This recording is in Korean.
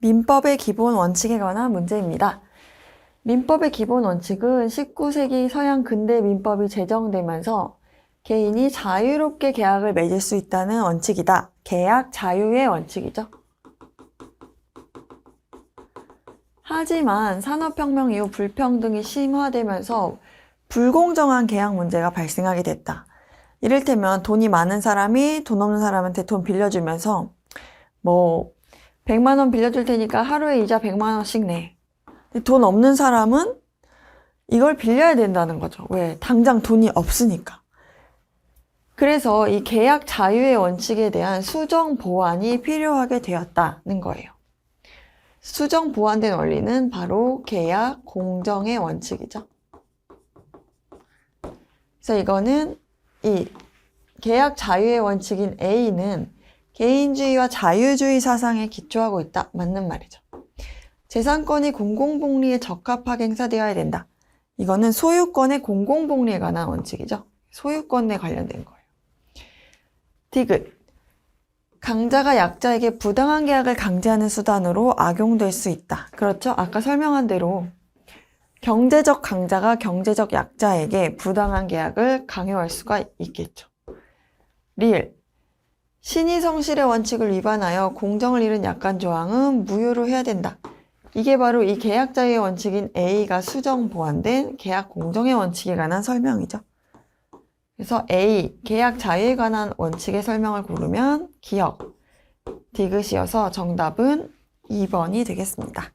민법의 기본 원칙에 관한 문제입니다. 민법의 기본 원칙은 19세기 서양 근대 민법이 제정되면서 개인이 자유롭게 계약을 맺을 수 있다는 원칙이다. 계약 자유의 원칙이죠. 하지만 산업혁명 이후 불평등이 심화되면서 불공정한 계약 문제가 발생하게 됐다. 이를테면 돈이 많은 사람이 돈 없는 사람한테 돈 빌려주면서 뭐 100만 원 빌려줄 테니까 하루에 이자 100만 원씩 내. 돈 없는 사람은 이걸 빌려야 된다는 거죠. 왜? 당장 돈이 없으니까. 그래서 이 계약 자유의 원칙에 대한 수정 보완이 필요하게 되었다는 거예요. 수정 보완된 원리는 바로 계약 공정의 원칙이죠. 그래서 이거는 이 계약 자유의 원칙인 A는 개인주의와 자유주의 사상에 기초하고 있다. 맞는 말이죠. 재산권이 공공복리에 적합하게 행사되어야 된다. 이거는 소유권의 공공복리에 관한 원칙이죠. 소유권에 관련된 거예요. 디귿. 강자가 약자에게 부당한 계약을 강제하는 수단으로 악용될 수 있다. 그렇죠? 아까 설명한 대로 경제적 강자가 경제적 약자에게 부당한 계약을 강요할 수가 있겠죠. 리을. 신의 성실의 원칙을 위반하여 공정을 잃은 약관 조항은 무효로 해야 된다. 이게 바로 이 계약 자유의 원칙인 A가 수정 보완된 계약 공정의 원칙에 관한 설명이죠. 그래서 A, 계약 자유에 관한 원칙의 설명을 고르면 기억, 디귿이어서 정답은 2번이 되겠습니다.